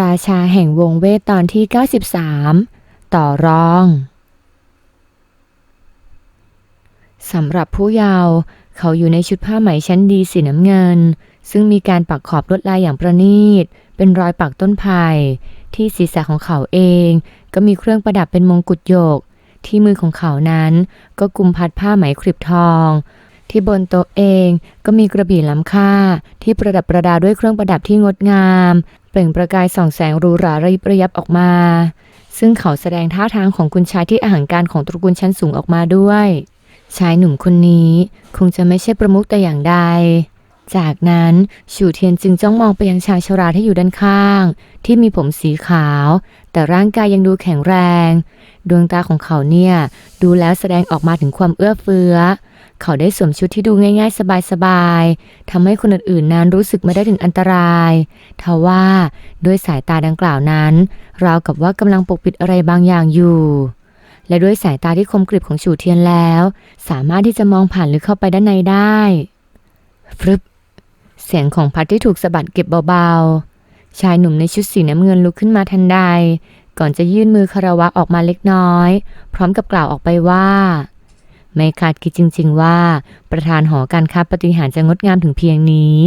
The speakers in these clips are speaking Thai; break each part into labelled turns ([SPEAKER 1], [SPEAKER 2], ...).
[SPEAKER 1] ราชาแห่งวงเวทตอนที่ 93 ต่อรองสำหรับผู้เยาว์เขาอยู่ในชุดผ้าไหมชั้นดีสีน้ำเงิน ซึ่งมีการปักขอบลวดลายอย่างประณีต เป็นรอยปักต้นไผ่ที่ศีรษะของเขาเอง ก็มีเครื่องประดับเป็นมงกุฎโยก ที่มือของเขานั้นก็กุมพัดผ้าไหมคลิบทอง ที่บนโต๊ะเองก็มีกระบี่ล้ำค่า ที่ประดับประดาด้วยเครื่องประดับที่งดงาม เปล่งประกายส่องแสงรูหราระยิบระยับออกมา ซึ่งเขาแสดงท่าทางของคุณชายที่อาหารการของตระกูลชั้นสูงออกมาด้วย ชายหนุ่มคนนี้คงจะไม่ใช่ประมุขแต่อย่างใด จากนั้นฉูเทียนจึงจ้องมองไปยังชายชราที่อยู่ด้านข้าง ที่มีผมสีขาว แต่ร่างกายยังดูแข็งแรง ดวงตาของเขาเนี่ยดูแล้วแสดงออกมาถึงความเอื้อเฟื้อ เขาได้สวมชุดที่ดูง่ายๆ สบายๆทำให้คนอื่นๆนั้นรู้สึกไม่ได้ถึงอันตรายทว่าด้วยสายตาดังกล่าวนั้น ราวกับว่ากำลังปกปิดอะไรบางอย่างอยู่ และด้วยสายตาที่คมกริบของฉูเทียนแล้ว สามารถที่จะมองผ่านลึกเข้าไปด้านในได้ฟรึบเสียงของพัดที่ถูกสะบัดเก็บเบาๆ ชายหนุ่มในชุดสีน้ำเงินลุกขึ้นมาทันใด ก่อนจะยื่นมือคารวะออกมาเล็กน้อย พร้อมกับกล่าวออกไปว่า ไม่คาดคิดจริง ๆ ว่า ประธานหอการค้าปฏิหารจะงดงามถึงเพียงนี้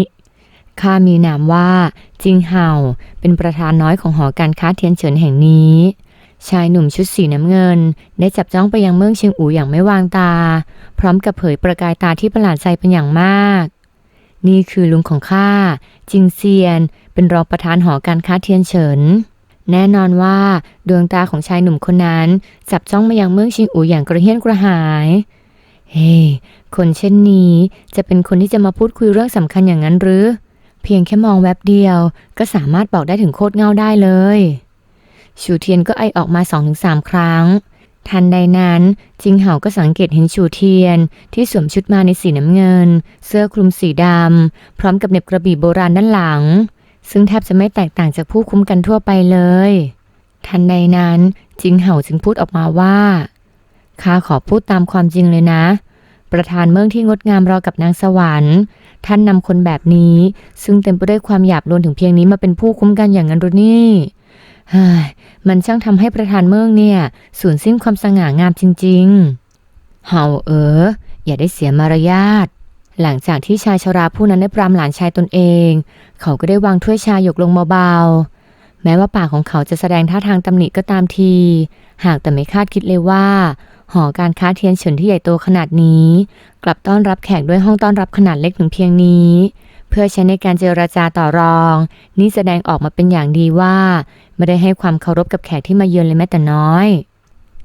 [SPEAKER 1] ข้ามีนามว่า จิงเห่า เป็นประธานน้อยของหอการค้าเทียนเฉินแห่งนี้ ชายหนุ่มชุดสีน้ำเงิน ได้จับจ้องไปยังเมืองเชียงอู่อย่างไม่วางตา พร้อมกับเผยประกายตาที่ประหลาดใจเป็นอย่างมาก นี่คือลุงของข้าจิงเซียน เป็นรองประธานหอการค้าเทียนเฉิน แน่นอนว่าดวงตาของชายหนุ่มคนนั้น จับจ้องมายังเมืองเชิงอู่อย่างกระเฮี้ยนกระหาย เฮ้คนเช่นนี้จะเป็นคนที่จะมาพูดคุยเรื่องสำคัญอย่างนั้นหรือ เพียงแค่มองแวบเดียว ก็สามารถบอกได้ถึงโคตรเงาได้เลย ชูเทียนก็ไอออกมาสองถึงสามครั้ง ทันใดนั้นจิงเห่าก็สังเกตเห็นชูเทียน ที่สวมชุดมาในสีน้ำเงิน เสื้อคลุมสีดำพร้อมกับเน็บกระบี่โบราณด้านหลัง ซึ่งแทบจะไม่แตกต่างจากผู้คุ้มกันทั่วไปเลย ทันใดนั้นจิงเห่าจึงพูดออกมาว่า ข้าขอพูดตามความจริงเลยนะ ประธานเมืองที่งดงามรอกับนางสวรรค์ ท่านนำคนแบบนี้ ซึ่งเต็มไปด้วยความหยาบโลนถึงเพียงนี้มาเป็นผู้คุ้มกันอย่างนั้นหรือนี่เฮ้ยมันช่างทำให้ประธานเมืองเนี่ย สูญสิ้นความสง่างามจริง ๆ เฮาเออ อย่าได้เสียมารยาทหลังจากที่ชายชราผู้นั้นได้ปรามหลานชายตนเอง เขาก็ได้วางถ้วยชาหยกลงเบาๆ แม้ว่าปากของเขาจะแสดงท่าทางตำหนิก็ตามที หากแต่ไม่คาดคิดเลยว่า หอการค้าเทียนเฉินที่ใหญ่โตขนาดนี้ กลับต้อนรับแขกด้วยห้องต้อนรับขนาดเล็กถึงเพียงนี้ เพื่อใช้ในการเจรจาต่อรอง นี่แสดงออกมาเป็นอย่างดีว่า ไม่ได้ให้ความเคารพกับแขกที่มาเยือนเลยแม้แต่น้อย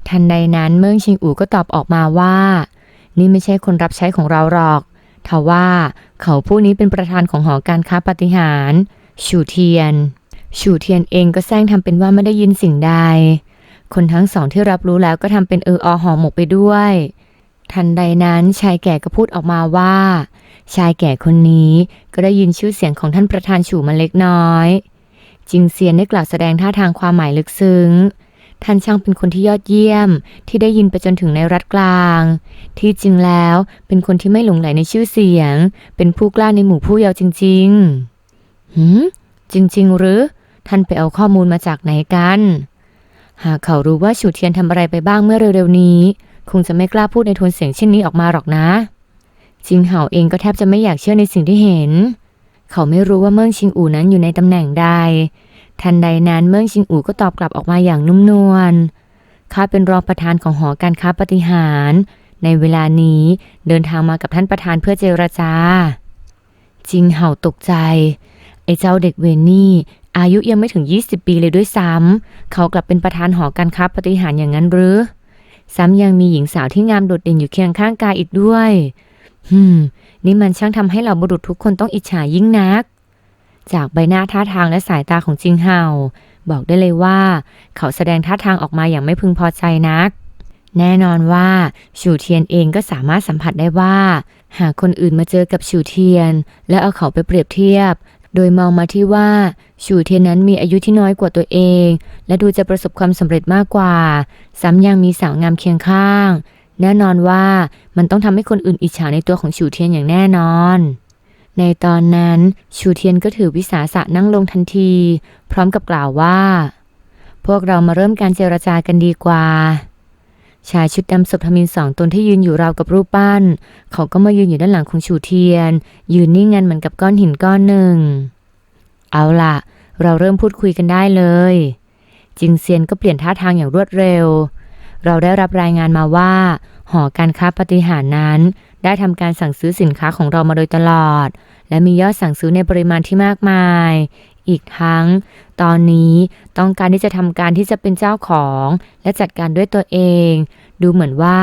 [SPEAKER 1] ทันใดนั้นเมืองชิงอู่ก็ตอบออกมาว่า นี่ไม่ใช่คนรับใช้ของเราหรอกทว่าเขาผู้นี้เป็นประธานของหอการค้าปฏิหารชูเทียน ชูเทียนเองก็แซงทำเป็นว่าไม่ได้ยินสิ่งใด คนทั้งสองที่รับรู้แล้วก็ทำเป็นเอออหอหมกไปด้วย ทันใดนั้นชายแก่ก็พูดออกมาว่า ชายแก่คนนี้ก็ได้ยินชื่อเสียงของท่านประธานฉูมาเล็กน้อยจิงเซียนได้กล่าวแสดงท่าทางความหมายลึกซึ้ง ท่านช่างเป็นคนที่ยอดเยี่ยมที่ได้ยินไปจนถึงในรัฐกลาง ที่จริงแล้วเป็นคนที่ไม่หลงไหลในชื่อเสียง เป็นผู้กล้าในหมู่ผู้เยาว์จริง ๆ หืมจริง ๆ หรือ ท่านไปเอาข้อมูลมาจากไหนกัน หากเขารู้ว่าฉูเทียนทำอะไรไปบ้างเมื่อเร็วๆนี้ คงจะไม่กล้าพูดในโทนเสียงเช่นนี้ออกมาหรอกนะ จิงเห่าเองก็แทบจะไม่อยากเชื่อในสิ่งที่เห็น เขาไม่รู้ว่าเมืองชิงอู่นั้นอยู่ในตำแหน่งใด ทันใดนั้นเมืองชิงอู่ก็ตอบกลับออกมาอย่างนุ่มนวลข้าเป็นรองประธานของหอการค้าปฏิหาร ในเวลานี้เดินทางมากับท่านประธานเพื่อเจรจาจิงเห่าตกใจ ไอ้เจ้าเด็กเวนนี่ อายุยังไม่ถึง 20 ปีเลยด้วยซ้ำเขากลับเป็นประธานหอการค้าปฏิหารอย่างนั้นหรือ ซ้ำยังมีหญิงสาวที่งามโดดเด่นอยู่เคียงข้างกายอีกด้วยฮึมนี่มันช่างทำให้เหล่าบุรุษทุกคนต้องอิจฉายิ่งนัก จากใบหน้าท่าทางและสายตาของจิงเห่าบอกได้เลยว่า เขาแสดงท่าทางออกมาอย่างไม่พึงพอใจนัก แน่นอนว่าชูเทียนเองก็สามารถสัมผัสได้ว่า หากคนอื่นมาเจอกับชูเทียน และเอาเขาไปเปรียบเทียบ โดยมองมาที่ว่า ชูเทียนนั้นมีอายุที่น้อยกว่าตัวเอง และดูจะประสบความสำเร็จมากกว่า ซ้ำยังมีสาวงามเคียงข้าง แน่นอนว่ามันต้องทำให้คนอื่นอิจฉาในตัวของฉูเทียนอย่างแน่นอน ในตอนนั้นชูเทียนก็ถือวิสาสะนั่งลงทันที พร้อมกับกล่าวว่า พวกเรามาเริ่มการเจรจากันดีกว่าชายชุดดำศพทมินสองตนที่ยืนอยู่ราวกับรูปปั้น เขาก็มายืนอยู่ด้านหลังของชูเทียน ยืนนิ่งงันเหมือนกับก้อนหินก้อนหนึ่ง เอาล่ะ เราเริ่มพูดคุยกันได้เลย จิงเซียนก็เปลี่ยนท่าทางอย่างรวดเร็ว เราได้รับรายงานมาว่า หอการค้าปฏิหารนั้น ได้ทำการสั่งซื้อสินค้าของเรามาโดยตลอด และมียอดสั่งซื้อในปริมาณที่มากมาย อีกทั้ง ตอนนี้ต้องการที่จะทำการที่จะเป็นเจ้าของ และจัดการด้วยตัวเอง ดูเหมือนว่า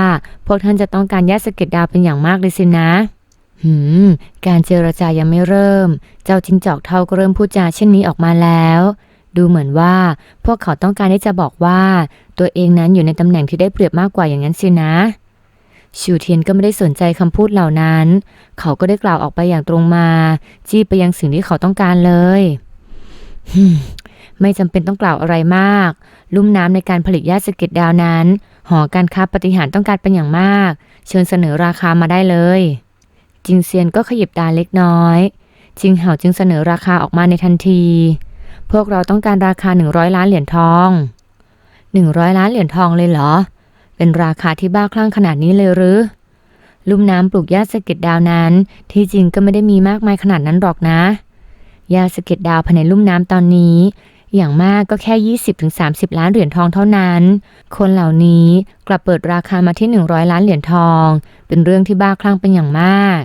[SPEAKER 1] พวกท่านจะต้องการแยกสเก็ดดาวเป็นอย่างมากเลยสินะ หืม การเจรจายังไม่เริ่ม เจ้าจิงจอกเท่าก็เริ่มพูดจาเช่นนี้ออกมาแล้ว ดูเหมือนว่าพวกเขาต้องการที่จะบอกว่า ตัวเองนั้นอยู่ในตำแหน่งที่ได้เปรียบมากกว่าอย่างนั้นสินะชูเทียนก็ไม่ได้สนใจคำพูดเหล่านั้น เขาก็ได้กล่าวออกไปอย่างตรงมา จี้ไปยังสิ่งที่เขาต้องการเลยไม่จำเป็นต้องกล่าวอะไรมาก ลุ่มน้ำในการผลิตยาสก็ดดาวนั้น หอการค้าปฏิหารต้องการเป็นอย่างมาก เชิญเสนอราคามาได้เลย จิงเซียนก็ขยิบตาเล็กน้อย จิงเห่าจึงเสนอราคาออกมาในทันที พวกเราต้องการราคา 100 ล้านเหรียญทอง 100 ล้านเหรียญทองเลยเหรอ เป็นราคาที่บ้าคลั่งขนาดนี้เลยหรือ ลุ่มน้ำปลูกหญ้าสะเก็ดดาวนั้น ที่จริงก็ไม่ได้มีมากมายขนาดนั้นหรอกนะหญ้าสะเก็ดดาวภายในลุ่มน้ำตอนนี้ อย่างมากก็แค่ 20-30 ล้านเหรียญทองเท่านั้น คนเหล่านี้กลับเปิดราคามาที่ 100 ล้านเหรียญทอง เป็นเรื่องที่บ้าคลั่งเป็นอย่างมาก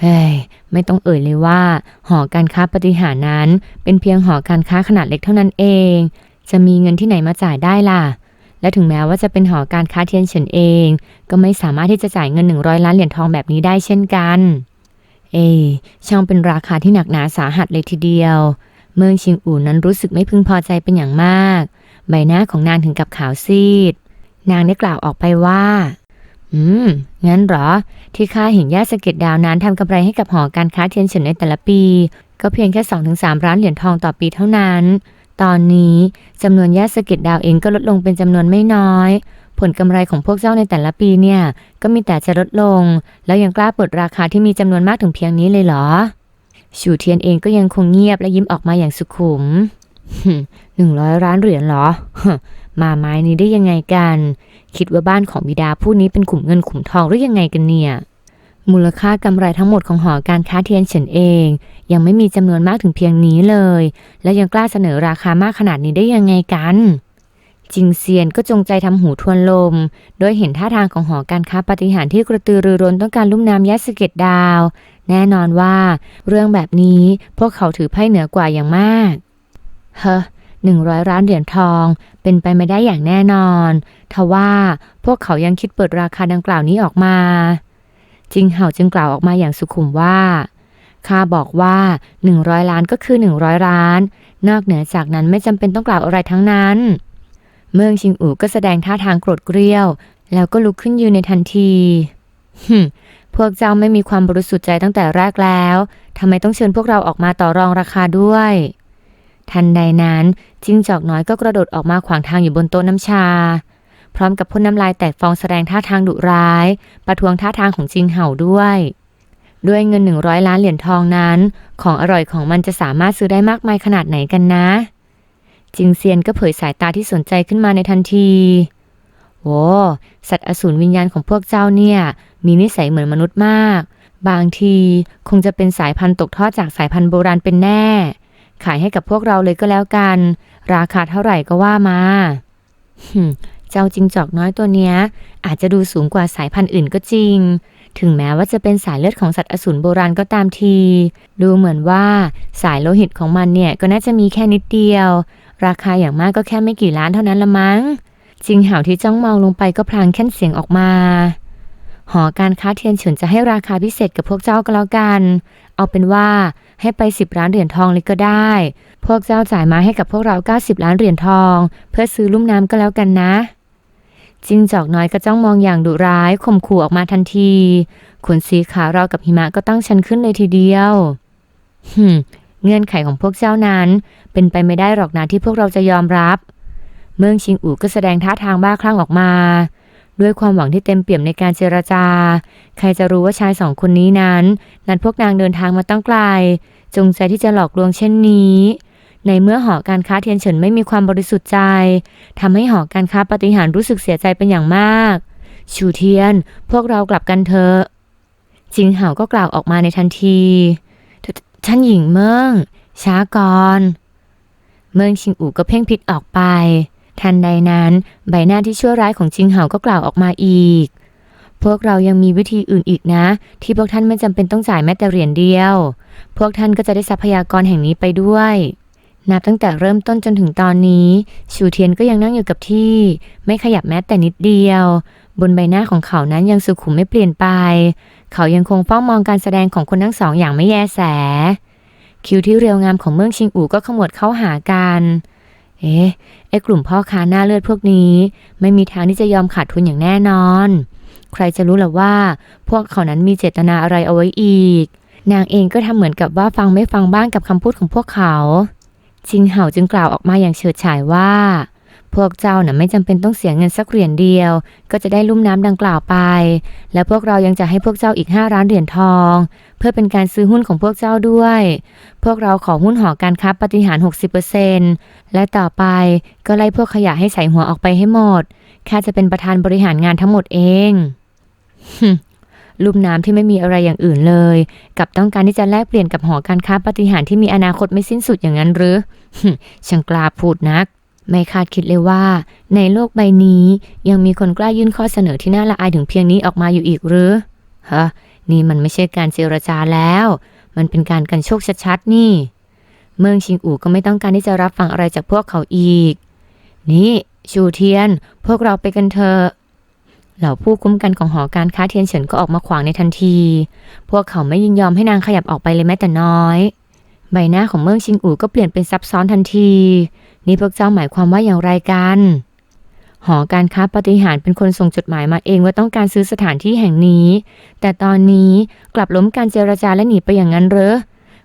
[SPEAKER 1] เฮ้ย ไม่ต้องเอ่ยเลยว่า หอการค้าปฏิหารนั้น เป็นเพียงหอการค้าขนาดเล็กเท่านั้นเอง จะมีเงินที่ไหนมาจ่ายได้ล่ะ และถึงแม้ว่าจะเป็นหอการค้าเทียนเฉินเอง ก็ไม่สามารถที่จะจ่ายเงิน 100 ล้านเหรียญทองแบบนี้ได้เช่นกัน เอ ช่างเป็นราคาที่หนักหนาสาหัสเลยทีเดียว เมืองชิงอู่นั้นรู้สึกไม่พึงพอใจเป็นอย่างมาก ใบหน้าของนางถึงกับขาวซีด นางได้กล่าวออกไปว่า อืม งั้นหรอ ที่ข้าเห็นย่าสะเก็ดดาวนั้นทำกำไรให้กับหอการค้าเทียนเฉินในแต่ละปี ก็เพียงแค่2-3ล้านเหรียญทองต่อปีเท่านั้น ตอนนี้จำนวนย่าสะเก็ดดาวเองก็ลดลงเป็นจำนวนไม่น้อย ผลกำไรของพวกเจ้าในแต่ละปีเนี่ย ก็มีแต่จะลดลง แล้วยังกล้าเปิดราคาที่มีจำนวนมากถึงเพียงนี้เลยเหรอ ชูเทียนเองก็ยังคงเงียบและยิ้มออกมาอย่างสุขุมหนึ่งร้อยล้านเหรียญเหรอ มาไม้นี้ได้ยังไงกัน คิดว่าบ้านของบิดาผู้นี้เป็นขุมเงินขุมทองหรือยังไงกันเนี่ย มูลค่ากำไรทั้งหมดของหอการค้าเทียนเฉินเอง ยังไม่มีจำนวนมากถึงเพียงนี้เลย และยังกล้าเสนอราคามากขนาดนี้ได้ยังไงกันจิงเซียนก็จงใจทำหูทวนลม โดยเห็นท่าทางของหอการค้าปฏิหารที่กระตือรือร้นต้องการลุ่มน้ำยัสเก็ดดาว แน่นอนว่า เรื่องแบบนี้พวกเขาถือไพ่เหนือกว่าอย่างมาก เฮ้อหนึ่งร้อยล้านเหรียญทองเป็นไปไม่ได้อย่างแน่นอนทว่าพวกเขายังคิดเปิดราคาดังกล่าวนี้ออกมา จิงเห่าจึงกล่าวออกมาอย่างสุขุมว่าข้าบอกว่า100ล้านก็คือ100ล้าน นอกเหนือจากนั้นไม่จำเป็นต้องกล่าวอะไรทั้งนั้น เมืองชิงอู่ก็แสดงท่าทางโกรธเกรี้ยว แล้วก็ลุกขึ้นยืนในทันทีฮึ พวกเจ้าไม่มีความบริสุทธิ์ใจตั้งแต่แรกแล้วทำไมต้องเชิญพวกเราออกมาต่อรองราคาด้วย ทันใดนั้นจิ้งจอกน้อยก็กระโดดออกมาขวางทางอยู่บนโต๊ะน้ำชา พร้อมกับพ่นน้ำลายแตกฟองแสดงท่าทางดุร้าย ประท้วงท่าทางของจิงเห่าด้วย ด้วยเงิน 100 ล้านเหรียญทองนั้น ของอร่อยของมันจะสามารถซื้อได้มากมายขนาดไหนกันนะ จิงเซียนก็เผยสายตาที่สนใจขึ้นมาในทันทีโว้สัตว์อสูรวิญญาณของพวกเจ้าเนี่ย มีนิสัยเหมือนมนุษย์มาก บางทีคงจะเป็นสายพันธุ์ตกทอดจากสายพันธุ์โบราณเป็นแน่ ขายให้กับพวกเราเลยก็แล้วกัน ราคาเท่าไหร่ก็ว่ามาเจ้าจิงจอกน้อยตัวเนี้ย อาจจะดูสูงกว่าสายพันธุ์อื่นก็จริง ถึงแม้ว่าจะเป็นสายเลือดของสัตว์อสูรโบราณก็ตามที ดูเหมือนว่าสายโลหิตของมันเนี่ยก็น่าจะมีแค่นิดเดียว ราคาอย่างมากก็แค่ไม่กี่ล้านเท่านั้นละมั้ง จิงเห่าที่จ้องมองลงไปก็พลางแค่นเสียงออกมา หอการค้าเทียนเฉินจะให้ราคาพิเศษกับพวกเจ้าก็แล้วกัน เอาเป็นว่าให้ไปสิบล้านเหรียญทองเลยก็ได้ พวกเจ้าจ่ายมาให้กับพวกเรา 90 ล้านเหรียญทอง เพื่อซื้อลุ่มน้ำก็แล้วกันนะจิงจอกน้อยก็จ้องมองอย่างดุร้ายข่มขู่ออกมาทันทีขนสีขาวเรากับหิมะก็ตั้งชันขึ้นเลยทีเดียวหึเงื่อนไขของพวกเจ้านั้น เป็นไปไม่ได้หรอกนะที่พวกเราจะยอมรับ เมืองชิงอู่ก็แสดงท่าทางบ้าคลั่งออกมา ด้วยความหวังที่เต็มเปี่ยมในการเจรจา ใครจะรู้ว่าชายสองคนนี้นั้น นัดพวกนางเดินทางมาตั้งไกล จงใจที่จะหลอกลวงเช่นนี้ ในเมื่อหอการค้าเทียนเฉินไม่มีความบริสุทธิ์ใจทำให้หอการค้าปฏิหารรู้สึกเสียใจเป็นอย่างมาก ชูเทียน พวกเรากลับกันเถอะจิงเหาก็กล่าวออกมาในทันทีทท่านหญิงเมิงช้าก่อน เมิงชิงอู่ก็เพ่งพิษออกไป ทันใดนั้นใบหน้าที่ชั่วร้ายของจิงเหาก็กล่าวออกมาอีก พวกเรายังมีวิธีอื่นอีกนะ ที่พวกท่านไม่จำเป็นต้องจ่ายแม้แต่เหรียญเดียว พวกท่านก็จะได้ทรัพยากรแห่งนี้ไปด้วย นับตั้งแต่เริ่มต้นจนถึงตอนนี้ ชูเทียนก็ยังนั่งอยู่กับที่ ไม่ขยับแม้แต่นิดเดียว บนใบหน้าของเขานั้นยังสุขุมไม่เปลี่ยนไป เขายังคงเฝ้ามองการแสดงของคนทั้งสองอย่างไม่แยแส คิ้วที่เรียวงามของเมืองชิงอู่ก็ขมวดเข้าหากัน เอ๊ะไอ้กลุ่มพ่อค้าหน้าเลือดพวกนี้ ไม่มีทางที่จะยอมขาดทุนอย่างแน่นอน ใครจะรู้ล่ะว่า พวกเขานั้นมีเจตนาอะไรเอาไว้อีก นางเองก็ทำเหมือนกับว่าฟังไม่ฟังบ้างกับคำพูดของพวกเขา จิงเห่าจึงกล่าวออกมาอย่างเฉิดฉายว่า พวกเจ้าน่ะไม่จำเป็นต้องเสียเงินสักเหรียญเดียว ก็จะได้ลุ่มน้ำดังกล่าวไป และพวกเรายังจะให้พวกเจ้าอีกห้าล้านเหรียญทอง เพื่อเป็นการซื้อหุ้นของพวกเจ้าด้วย พวกเราขอหุ้นหอการค้าปฏิหาร 60%และต่อไปก็ไล่พวกขยะให้ใส่หัวออกไปให้หมดข้าจะเป็นประธานบริหารงานทั้งหมดเองลุ่มน้ำที่ไม่มีอะไรอย่างอื่นเลย กับต้องการที่จะแลกเปลี่ยนกับหอการค้าปฏิหารที่มีอนาคตไม่สิ้นสุดอย่างนั้นหรือช่างกล้าพูดนัก ไม่คาดคิดเลยว่า ในโลกใบนี้ยังมีคนกล้ายื่นข้อเสนอที่น่าละอายถึงเพียงนี้ออกมาอยู่อีกหรือฮะนี่มันไม่ใช่การเจรจาแล้ว มันเป็นการกันโชคชัดๆนี่ เมืองชิงอู่ก็ไม่ต้องการที่จะรับฟังอะไรจากพวกเขาอีก นี่ชูเทียน พวกเราไปกันเถอะเหล่าผู้คุ้มกันของหอการค้าเทียนเฉินก็ออกมาขวางในทันที พวกเขาไม่ยินยอมให้นางขยับออกไปเลยแม้แต่น้อย ใบหน้าของเมืองชิงอู่ก็เปลี่ยนเป็นซับซ้อนทันที นี่พวกเจ้าหมายความว่าอย่างไรกัน หอการค้าปฏิหารเป็นคนส่งจดหมายมาเองว่าต้องการซื้อสถานที่แห่งนี้ แต่ตอนนี้กลับล้มการเจรจาและหนีไปอย่างนั้นหรือ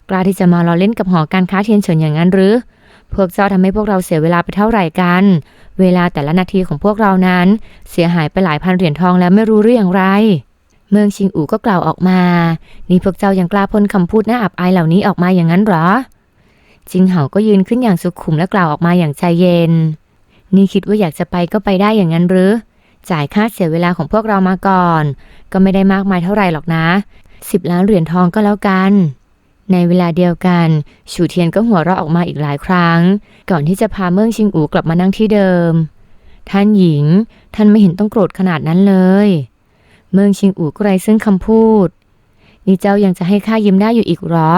[SPEAKER 1] กล้าที่จะมาล้อเล่นกับหอการค้าเทียนเฉินอย่างนั้นหรือ พวกเจ้าทำให้พวกเราเสียเวลาไปเท่าไหร่กัน เวลาแต่ละนาทีของพวกเรานั้น เสียหายไปหลายพันเหรียญทองแล้วไม่รู้เรื่องไร เมืองชิงอู่ก็กล่าวออกมา นี่พวกเจ้ายังกล้าพ่นคำพูดน่าอับอายเหล่านี้ออกมาอย่างนั้นหรอ จิงเหาก็ยืนขึ้นอย่างสุขุมและกล่าวออกมาอย่างใจเย็น นี่คิดว่าอยากจะไปก็ไปได้อย่างนั้นหรือ จ่ายค่าเสียเวลาของพวกเรามาก่อน ก็ไม่ได้มากมายเท่าไหร่หรอกนะสิบล้านเหรียญทองก็แล้วกัน ในเวลาเดียวกัน ชูเทียนก็หัวเราะออกมาอีกหลายครั้ง ก่อนที่จะพาเมืองชิงอูกลับมานั่งที่เดิม ท่านหญิง ท่านไม่เห็นต้องโกรธขนาดนั้นเลย เมืองชิงอูก็ไรซึ่งคำพูด นี่เจ้ายังจะให้ข้ายิ้มได้อยู่อีกหรอ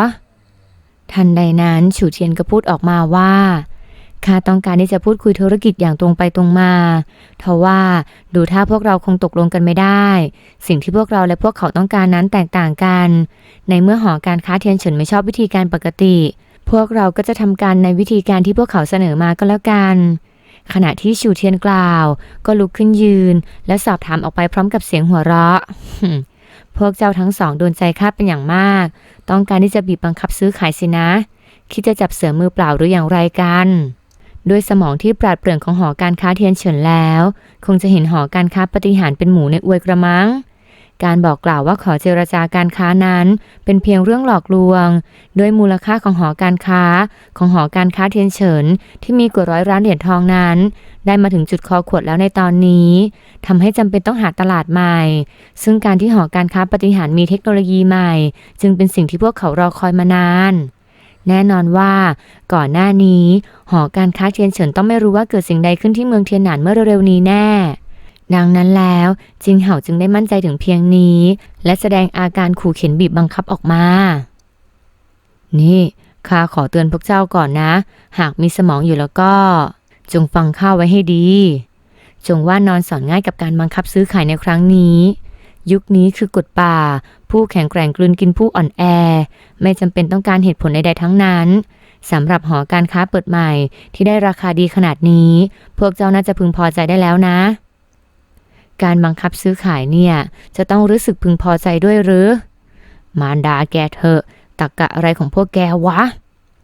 [SPEAKER 1] ทันใดนั้นฉูเทียนก็พูดออกมาว่าข้าต้องการที่จะพูดคุยธุรกิจอย่างตรงไปตรงมาทว่าดูถ้าพวกเราคงตกลงกันไม่ได้ สิ่งที่พวกเราและพวกเขาต้องการนั้นแตกต่างกัน ในเมื่อหอการค้าเทียนเฉินไม่ชอบวิธีการปกติ พวกเราก็จะทำการในวิธีการที่พวกเขาเสนอมาก็แล้วกัน ขณะที่ชูเทียนกล่าว ก็ลุกขึ้นยืน และสอบถามออกไปพร้อมกับเสียงหัวเราะ พวกเจ้าทั้งสองโดนใจข้าเป็นอย่างมาก ต้องการที่จะบีบบังคับซื้อขายสินะ คิดจะจับเสือมือเปล่าหรืออย่างไรกัน ด้วยสมองที่ปราดเปรื่องของหอการค้าเทียนเฉินแล้ว คงจะเห็นหอการค้าปฏิหารเป็นหมูในอวยกระมัง การบอกกล่าวว่าขอเจรจาการค้านั้น เป็นเพียงเรื่องหลอกลวง ด้วยมูลค่าของหอการค้า ของหอการค้าเทียนเฉิน ที่มีกว่าร้อยล้านเหรียญทองนั้น ได้มาถึงจุดคอขวดแล้วในตอนนี้ทำให้จำเป็นต้องหาตลาดใหม่ ซึ่งการที่หอการค้าปฏิหารมีเทคโนโลยีใหม่ จึงเป็นสิ่งที่พวกเขารอคอยมานานแน่นอนว่า ก่อนหน้านี้ หอการค้าเทียนเฉินต้องไม่รู้ว่าเกิดสิ่งใดขึ้นที่เมืองเทียนหนานเมื่อเร็วๆนี้แน่ ดังนั้นแล้วจิงเห่าจึงได้มั่นใจถึงเพียงนี้ และแสดงอาการขู่เข็นบีบบังคับออกมา นี่ข้าขอเตือนพวกเจ้าก่อนนะ หากมีสมองอยู่แล้วก็ จงฟังข้าไว้ให้ดี จงว่านอนสอนง่ายกับการบังคับซื้อขายในครั้งนี้ ยุคนี้คือกฎป่า ผู้แข็งแกร่งกลืนกินผู้อ่อนแอ ไม่จำเป็นต้องการเหตุผลใดๆทั้งนั้นสำหรับหอการค้าเปิดใหม่ที่ได้ราคาดีขนาดนี้ พวกเจ้าน่าจะพึงพอใจได้แล้วนะ การบังคับซื้อขายเนี่ย จะต้องรู้สึกพึงพอใจด้วยหรือ มารดาแกเถอะตักกะอะไรของพวกแกวะ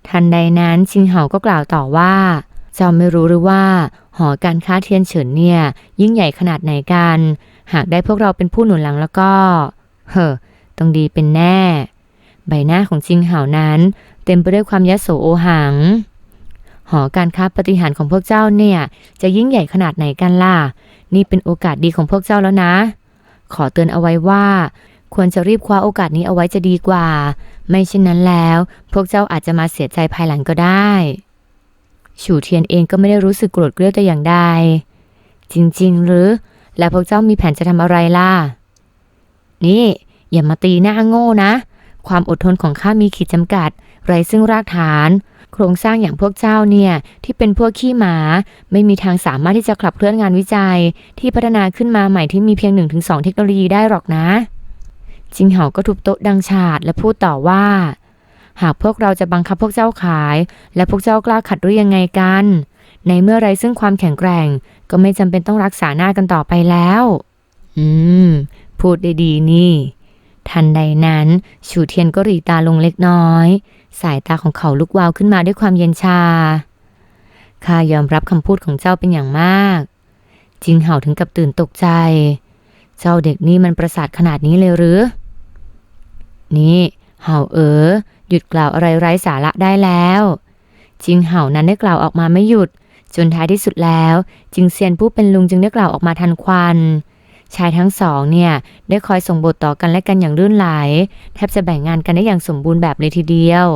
[SPEAKER 1] ทันใดนั้นชิงเหาก็กล่าวต่อว่า เจ้าไม่รู้หรือว่า หอการค้าเทียนเฉินเนี่ย ยิ่งใหญ่ขนาดไหนกัน หากได้พวกเราเป็นผู้หนุนหลังแล้วก็ เฮ้อต้องดีเป็นแน่ ใบหน้าของจิงเห่านั้น เต็มไปด้วยความยโสโอหัง หอการค้าปฏิหารของพวกเจ้าเนี่ย จะยิ่งใหญ่ขนาดไหนกันล่ะ นี่เป็นโอกาสดีของพวกเจ้าแล้วนะ ขอเตือนเอาไว้ว่า ควรจะรีบคว้าโอกาสนี้เอาไว้จะดีกว่า ไม่เช่นนั้นแล้ว พวกเจ้าอาจจะมาเสียใจภายหลังก็ได้ ฉูเทียนเองก็ไม่ได้รู้สึกโกรธเกรี้ยวแต่อย่างใด จริงๆ หรือ แล้วพวกเจ้ามีแผนจะทำอะไรล่ะ นี่อย่ามาตีหน้าโง่นะ ความอดทนของข้ามีขีดจำกัด ไรซึ่งรากฐาน โครงสร้างอย่างพวกเจ้าเนี่ยที่เป็นพวกขี้หมา ไม่มีทางสามารถที่จะขับเคลื่อนงานวิจัย ที่พัฒนาขึ้นมาใหม่ที่มีเพียง 1-2 เทคโนโลยีได้หรอกนะ จิงเหาก็ทุบโต๊ะดังฉาดและพูดต่อว่า หากพวกเราจะบังคับพวกเจ้าขาย และพวกเจ้ากล้าขัดหรือยังไงกัน ในเมื่อไรซึ่งความแข็งแกร่ง ก็ไม่จำเป็นต้องรักษาหน้ากันต่อไปแล้ว อืม พูดได้ดีนี่ ทันใดนั้นฉูเทียนก็หรีตาลงเล็กน้อย สายตาของเขาลุกวาวขึ้นมาด้วยความเย็นชา ข้ายอมรับคำพูดของเจ้าเป็นอย่างมาก จิงเห่าถึงกับตื่นตกใจ เจ้าเด็กนี่มันประสาทขนาดนี้เลยหรือ นี่ เห่าเอ๋อหยุดกล่าวอะไรไร้สาระได้แล้ว จิงเห่านั้นได้กล่าวออกมาไม่หยุด จนท้ายที่สุดแล้ว จิงเซียนผู้เป็นลุงจึงได้กล่าวออกมาทันควัน ชายทั้งสองเนี่ยได้คอยส่งบทต่อกันและกันอย่างรื่นไหล แทบจะแบ่งงานกันได้อย่างสมบูรณ์แบบเลยทีเดียว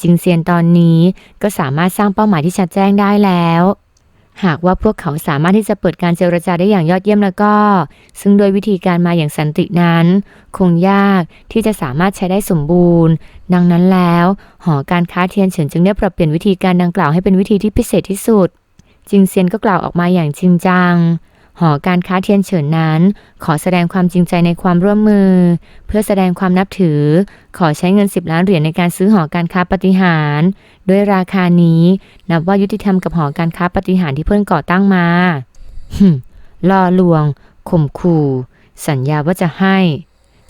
[SPEAKER 1] จิงเซียนตอนนี้ก็สามารถสร้างเป้าหมายที่ชัดแจ้งได้แล้ว หากว่าพวกเขาสามารถที่จะเปิดการเจรจาได้อย่างยอดเยี่ยมแล้วก็ ซึ่งโดยวิธีการมาอย่างสันตินั้น คงยากที่จะสามารถใช้ได้สมบูรณ์ ดังนั้นแล้ว หอการค้าเทียนเฉินจึงได้ปรับเปลี่ยนวิธีการดังกล่าวให้เป็นวิธีที่พิเศษที่สุดจิงเซียนก็กล่าวออกมาอย่างจริงจัง หอการค้าเทียนเฉินนั้น ขอแสดงความจริงใจในความร่วมมือ เพื่อแสดงความนับถือ ขอใช้เงิน 10 ล้านเหรียญในการซื้อหอการค้าปฏิหารด้วยราคานี้ นับว่ายุติธรรมกับหอการค้าปฏิหารที่เพิ่งก่อตั้งมาหึล่อลวงข่มขู่ สัญญาว่าจะให้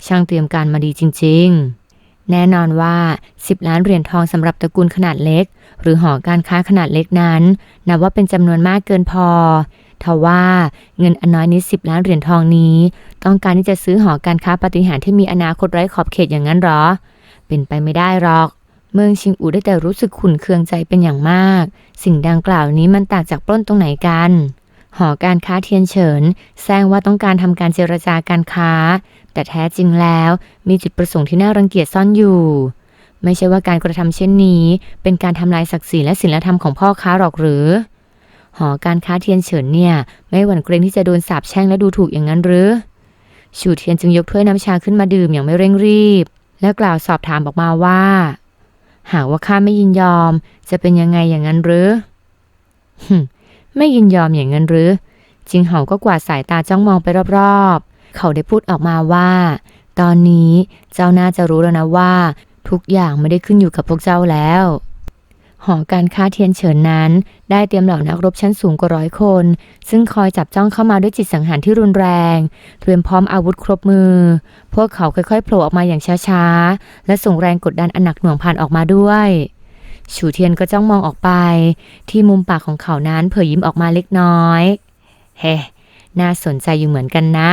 [SPEAKER 1] ช่างเตรียมการมาดีจริง ๆแน่นอนว่า 10 ล้านเหรียญทองสำหรับตระกูลขนาดเล็ก หรือหอการค้าขนาดเล็กนั้น นับว่าเป็นจำนวนมากเกินพอ ทว่าเงินอันน้อยนิด10 ล้านเหรียญทองนี้ ต้องการที่จะซื้อหอการค้าปฏิหารที่มีอนาคตไร้ขอบเขตอย่างนั้นหรอ เป็นไปไม่ได้หรอกเมืองชิงอูได้แต่รู้สึกขุ่นเคืองใจเป็นอย่างมาก สิ่งดังกล่าวนี้มันต่างจากปล้นตรงไหนกัน หอการค้าเทียนเฉินแซงว่าต้องการทำการเจรจาการค้า แต่แท้จริงแล้วมีจุดประสงค์ที่น่ารังเกียจซ่อนอยู่ ไม่ใช่ว่าการกระทำเช่นนี้ เป็นการทำลายศักดิ์ศรีและศีลธรรมของพ่อค้าหรอกหรือ หอการค้าเทียนเฉินเนี่ย ไม่หวั่นเกรงที่จะโดนสาปแช่งและดูถูกอย่างนั้นหรือชูเทียนจึงยกถ้วยน้ำชาขึ้นมาดื่มอย่างไม่เร่งรีบ และกล่าวสอบถามออกมาว่า หากว่าข้าไม่ยินยอม จะเป็นยังไงอย่างนั้นหรือึไม่ยินยอมอย่างนั้นหรือจิงเห่าก็กวาดสายตาจ้องมองไปรอบๆ เขาได้พูดออกมาว่า ตอนนี้เจ้าน่าจะรู้แล้วนะว่า ทุกอย่างไม่ได้ขึ้นอยู่กับพวกเจ้าแล้ว หอการค้าเทียนเฉินนั้น ได้เตรียมเหล่านักรบชั้นสูงกว่าร้อยคน ซึ่งคอยจับจ้องเข้ามาด้วยจิตสังหารที่รุนแรง เตรียมพร้อมอาวุธครบมือ พวกเขาค่อยๆโผล่ออกมาอย่างช้าๆ และส่งแรงกดดันอันหนักหน่วงผ่านออกมาด้วยฉูเทียนก็จ้องมองออกไป ที่มุมปากของเขานั้นเผยยิ้มออกมาเล็กน้อย เฮ้ น่าสนใจอยู่เหมือนกันนะ